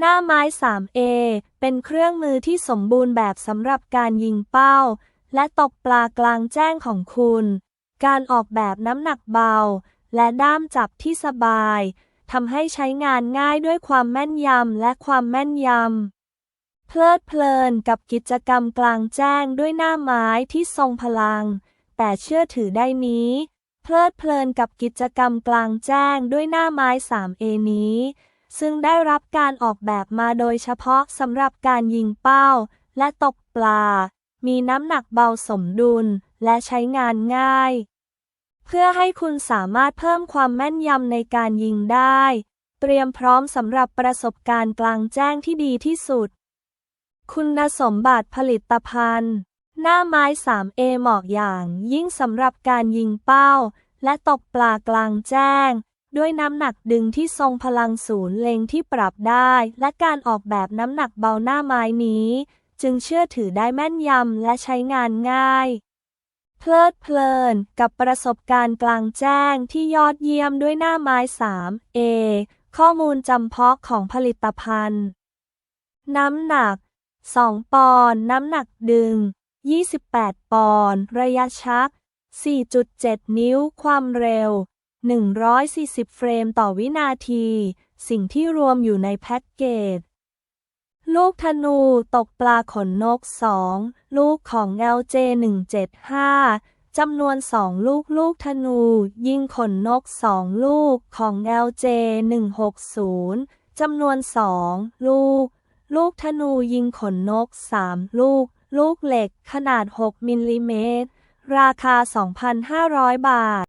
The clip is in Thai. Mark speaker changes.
Speaker 1: หน้าไม้ 3A เป็นเครื่องมือที่สมบูรณ์แบบสำหรับการยิงเป้า และตกปลากลางแจ้งของคุณ การออกแบบน้ำหนักเบา และด้ามจับที่สบายทำให้ใช้งานง่ายด้วยความแม่นยำและความแม่นยำ เพลิดเพลินกับกิจกรรมกลางแจ้งด้วยหน้าไม้ที่ทรงพลัง แต่เชื่อถือได้นี้ เพลิดเพลินกับกิจกรรมกลางแจ้งด้วยหน้าไม้ 3A นี้ ซึ่งได้รับการออกแบบมาโดยเฉพาะสำหรับการยิงเป้า และตกปลา มีน้ำหนักเบาสมดุลและใช้งานง่าย เพื่อให้คุณสามารถเพิ่มความแม่นยำในการยิงได้ เตรียมพร้อมสำหรับประสบการณ์กลางแจ้งที่ดีที่สุด คุณสมบัติผลิตภัณฑ์ หน้าไม้ 3A เหมาะอย่างยิ่งสำหรับการยิงเป้า และตกปลากลางแจ้ง ด้วยน้ำหนักดึงที่ทรงพลังศูนย์เล็งที่ปรับได้ และการออกแบบน้ำหนักเบาหน้าไม้นี้ จึงเชื่อถือได้แม่นยำและใช้งานง่าย เพลิดเพลินกับประสบการณ์กลางแจ้งที่ยอดเยี่ยมด้วยหน้าไม้ 3A ข้อมูลจำเพาะของผลิตภัณฑ์ น้ำหนัก 2 ปอนด์น้ำหนักดึง 28 ปอนด์ระยะชัก 4.7 นิ้วความเร็ว 140 เฟรมต่อวินาที สิ่งที่รวมอยู่ในแพ็กเกจ ลูกธนูตกปลาขนนก 2 ลูกของ LJ 175จำนวน 2 ลูกลูกธนู ยิงขนนก 2 ลูกของ LJ 160จำนวน 2 ลูก ลูกธนูยิงขนนก 3 ลูก ลูกเหล็กขนาด 6 มิลลิเมตร ราคา 2,500 บาท